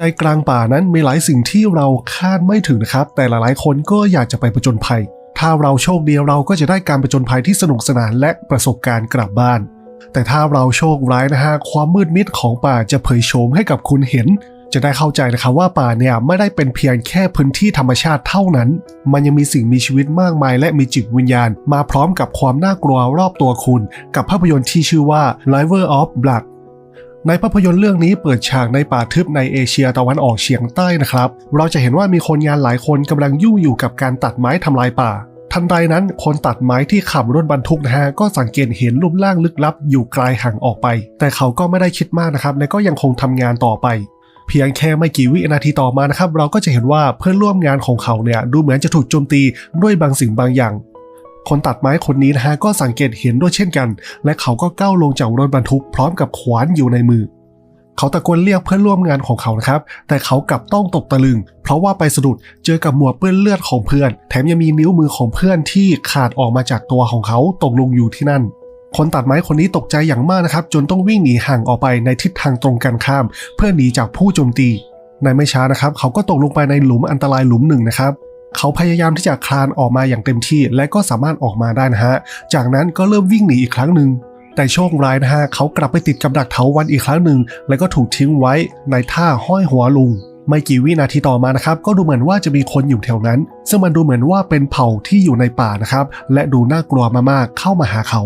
ใจกลางป่านั้นมีหลายสิ่งที่เราคาดไม่ถึงนะครับ แต่หลายๆ คนก็อยากจะไปผจญภัย ถ้าเราโชคดีเราก็จะได้การผจญภัยที่สนุกสนานและประสบการณ์กลับบ้าน แต่ถ้าเราโชคร้ายนะฮะความมืดมิดของป่าจะเผยโฉมให้กับคุณเห็น จะได้เข้าใจนะครับว่าป่าเนี่ยไม่ได้เป็นเพียงแค่พื้นที่ธรรมชาติเท่านั้น มันยังมีสิ่งมีชีวิตมากมาย และมีจิตวิญญาณ มาพร้อมกับความน่ากลัวรอบตัวคุณ กับภาพยนตร์ที่ชื่อว่า Liver of Blood ในภาพยนตร์เรื่องนี้เปิดฉากในป่าทึบในเอเชียตะวันออกเฉียงใต้นะครับ เราจะเห็นว่ามีคนงานหลายคนกำลังยุ่งอยู่กับการตัดไม้ทำลายป่า ทันใดนั้นคนตัดไม้ที่ขับรถบรรทุกนะฮะก็สังเกตเห็นรูปร่างลึกลับอยู่ไกลห่างออกไป แต่เขาก็ไม่ได้คิดมากนะครับ และก็ยังคงทำงานต่อไป เพียงแค่ไม่กี่วินาทีต่อมานะครับ เราก็จะเห็นว่าเพื่อนร่วมงานของเขาเนี่ยดูเหมือนจะถูกโจมตีด้วยบางสิ่งบางอย่าง คนตัดไม้คนนี้นะฮะก็สังเกตเห็นด้วยเช่นกัน และเขาก็ก้าวลงจากรถบรรทุกพร้อมกับขวานอยู่ในมือ เขาตะโกนเรียกเพื่อนร่วมงานของเขานะครับ แต่เขากลับต้องตกตะลึง เพราะว่าไปสะดุดเจอกับหมวกเปื้อนเลือดของเพื่อน แถมยังมีนิ้วมือของเพื่อนที่ขาดออกมาจากตัวของเขาตกลงอยู่ที่นั่นคนตัดไม้คนนี้ตกใจอย่างมากนะครับ จนต้องวิ่งหนีห่างออกไปในทิศทางตรงกันข้าม เพื่อหนีจากผู้โจมตี ในไม่ช้านะครับ เขาก็ตกลงไปในหลุมอันตรายหลุมหนึ่งนะครับ เขาพยายามที่จะคลานออกมาอย่างเต็มที่ และก็สามารถออกมาได้นะฮะ จากนั้นก็เริ่มวิ่งหนีอีกครั้งหนึ่งแต่โชคร้ายนะฮะเขากลับไปติดกับดักเถาวันอีกครั้งหนึ่ง แล้วก็ถูกทิ้งไว้ในท่าห้อยหัวลุง ไม่กี่วินาทีต่อมานะครับ ก็ดูเหมือนว่าจะมีคนอยู่แถวนั้น ซึ่งมันดูเหมือนว่าเป็นเผ่าที่อยู่ในป่านะครับ และดูน่ากลัวมากๆเข้ามาหาเขา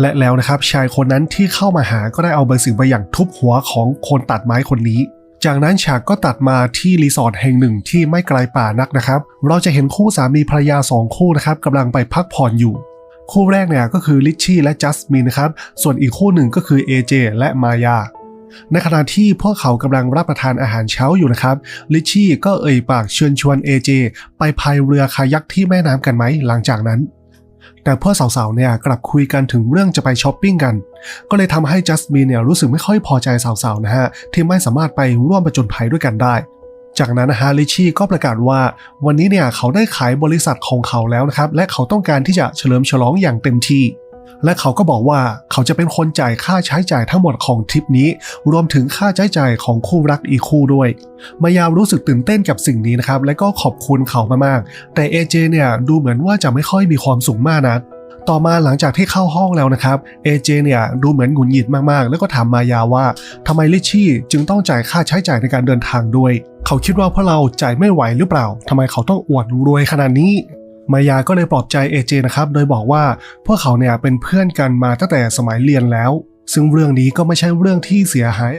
และแล้วนะครับชายคนนั้นที่เข้ามาหาก็ได้เอาบางสิ่งบางอย่างทุบหัวของคนตัดไม้คนนี้ จากนั้นฉากก็ตัดมาที่รีสอร์ทแห่งหนึ่งที่ไม่ไกลป่านักนะครับ เราจะเห็นคู่สามีภรรยาสองคู่นะครับกำลังไปพักผ่อนอยู่ คู่แรกเนี่ยก็คือลิชชี่และจัสมินนะครับ ส่วนอีกคู่หนึ่งก็คือ AJ และมายา ในขณะที่พวกเขากำลังรับประทานอาหารเช้าอยู่นะครับ ลิชชี่ก็เอ่ยปากเชิญชวน AJ ไปพายเรือคายักที่แม่น้ำกันไหมหลังจากนั้น แต่เพื่อสาวๆเนี่ยกลับคุยกันถึงเรื่องจะไปช้อปปิ้งกัน ก็เลยทำให้จัสมินเนี่ยรู้สึกไม่ค่อยพอใจสาวๆนะฮะที่ไม่สามารถไปร่วมประจนภัยด้วยกันได้ จากนั้นนะฮะลิชี่ก็ประกาศว่า วันนี้เนี่ยเขาได้ขายบริษัทของเขาแล้วนะครับและเขาต้องการที่จะเฉลิมฉลองอย่างเต็มที่ และเขาก็บอกว่าเขาจะเป็นคนจ่ายค่าใช้จ่ายทั้งหมดของทริปนี้ รวมถึงค่าใช้จ่ายของคู่รักอีกคู่ด้วย มายารู้สึกตื่นเต้นกับสิ่งนี้นะครับ และก็ขอบคุณเขามากๆ แต่เอเจเนี่ยดูเหมือนว่าจะไม่ค่อยมีความสุขมากนะต่อมาหลังจากที่เข้าห้องแล้วนะครับเอเจเนี่ยดูเหมือนหงุดหงิดมากๆ แล้วก็ถามมายาว่าทำไมลิชชี่จึงต้องจ่ายค่าใช้จ่ายในการเดินทางด้วย เขาคิดว่าพวกเราจ่ายไม่ไหวหรือเปล่าทำไมเขาต้องอวดรวยขนาดนี้ มายาก็เลยปลอบใจเอเจนะครับ โดยบอกว่าพวกเขาเนี่ยเป็นเพื่อนกันมาตั้งแต่สมัยเรียนแล้ว ซึ่งเรื่องนี้ก็ไม่ใช่เรื่องที่เสียหาย